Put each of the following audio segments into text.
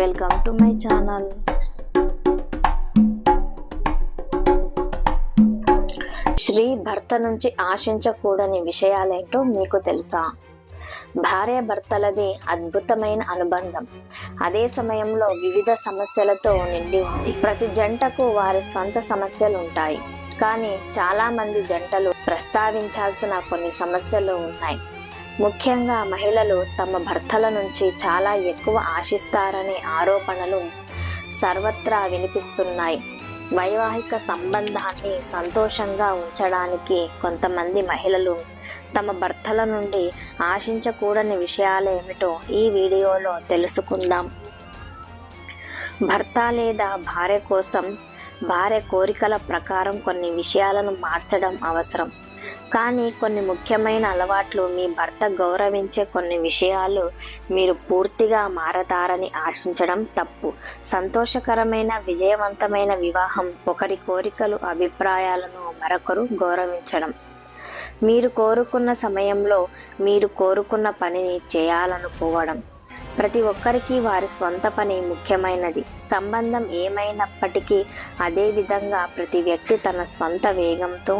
Welcome to my channel శ్రీ భర్త నుంచి ఆశించకూడని విషయాలేంటో మీకు తెలుసా? భార్య భర్తలది అద్భుతమైన అనుబంధం. అదే సమయంలో వివిధ సమస్యలతో నిండి ఉంది. ప్రతి జంటకు వారి స్వంత సమస్యలు ఉంటాయి కానీ చాలామంది జంటలు ప్రస్తావించాల్సిన కొన్ని సమస్యలు ఉన్నాయి. ముఖ్యంగా మహిళలు తమ భర్తల నుంచి చాలా ఎక్కువ ఆశిస్తారనే ఆరోపణలు సర్వత్రా వినిపిస్తున్నాయి. వైవాహిక సంబంధాన్ని సంతోషంగా ఉంచడానికి కొంతమంది మహిళలు తమ భర్తల నుండి ఆశించకూడని విషయాలేమిటో ఈ వీడియోలో తెలుసుకుందాం. భర్త లేదా భార్య కోసం భార్య కోరికల ప్రకారం కొన్ని విషయాలను మార్చడం అవసరం. కానీ కొన్ని ముఖ్యమైన అలవాట్లు మీ భర్త గౌరవించే కొన్ని విషయాలు మీరు పూర్తిగా మారతారని ఆశించడం తప్పు. సంతోషకరమైన విజయవంతమైన వివాహం ఒకరి కోరికలు అభిప్రాయాలను మరొకరు గౌరవించడం. మీరు కోరుకున్న సమయంలో మీరు కోరుకున్న పనిని చేయాలనుకోవడం. ప్రతి ఒక్కరికి వారి స్వంత పని ముఖ్యమైనది. సంబంధం ఏమైనప్పటికీ అదే విధంగా ప్రతి వ్యక్తి తన స్వంత వేగంతో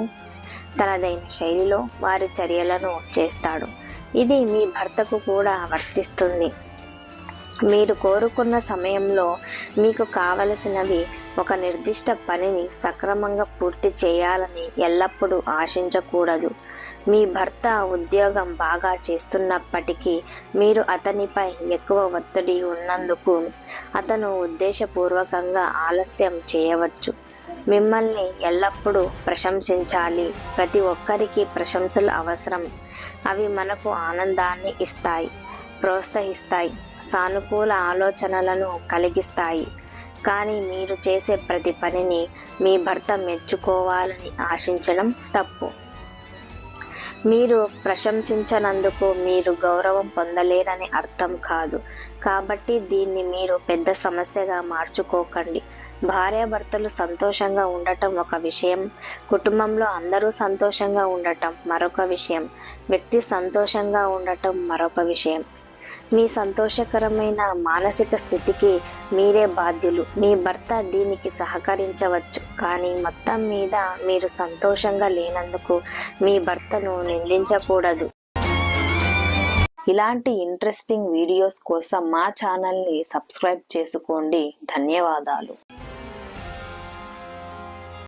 తనదైన శైలిలో వారి చర్యలను చేస్తాడు. ఇది మీ భర్తకు కూడా వర్తిస్తుంది. మీరు కోరుకున్న సమయంలో మీకు కావలసినవి ఒక నిర్దిష్ట పనిని సక్రమంగా పూర్తి చేయాలని ఎల్లప్పుడూ ఆశించకూడదు. మీ భర్త ఉద్యోగం బాగా చేస్తున్నప్పటికీ మీరు అతనిపై ఎక్కువ ఒత్తిడి ఉన్నందుకు అతను ఉద్దేశపూర్వకంగా ఆలస్యం చేయవచ్చు. మిమ్మల్ని ఎల్లప్పుడూ ప్రశంసించాలి. ప్రతి ఒక్కరికి ప్రశంసలు అవసరం. అవి మనకు ఆనందాన్ని ఇస్తాయి ప్రోత్సహిస్తాయి సానుకూల ఆలోచనలను కలిగిస్తాయి. కానీ మీరు చేసే ప్రతి పనిని మీ భర్త మెచ్చుకోవాలని ఆశించడం తప్పు. మీరు ప్రశంసించనందుకు మీరు గౌరవం పొందలేరని అర్థం కాదు. కాబట్టి దీన్ని మీరు పెద్ద సమస్యగా మార్చుకోకండి. భార్యాభర్తలు సంతోషంగా ఉండటం ఒక విషయం కుటుంబంలో అందరూ సంతోషంగా ఉండటం మరొక విషయం వ్యక్తి సంతోషంగా ఉండటం మరొక విషయం. మీ సంతోషకరమైన మానసిక స్థితికి మీరే బాధ్యులు. మీ భర్త దీనికి సహకరించవచ్చు కానీ మొత్తం మీద మీరు సంతోషంగా లేనందుకు మీ భర్తను నిందించకూడదు. ఇలాంటి ఇంట్రెస్టింగ్ వీడియోస్ కోసం మా ఛానల్ని సబ్స్క్రైబ్ చేసుకోండి. ధన్యవాదాలు.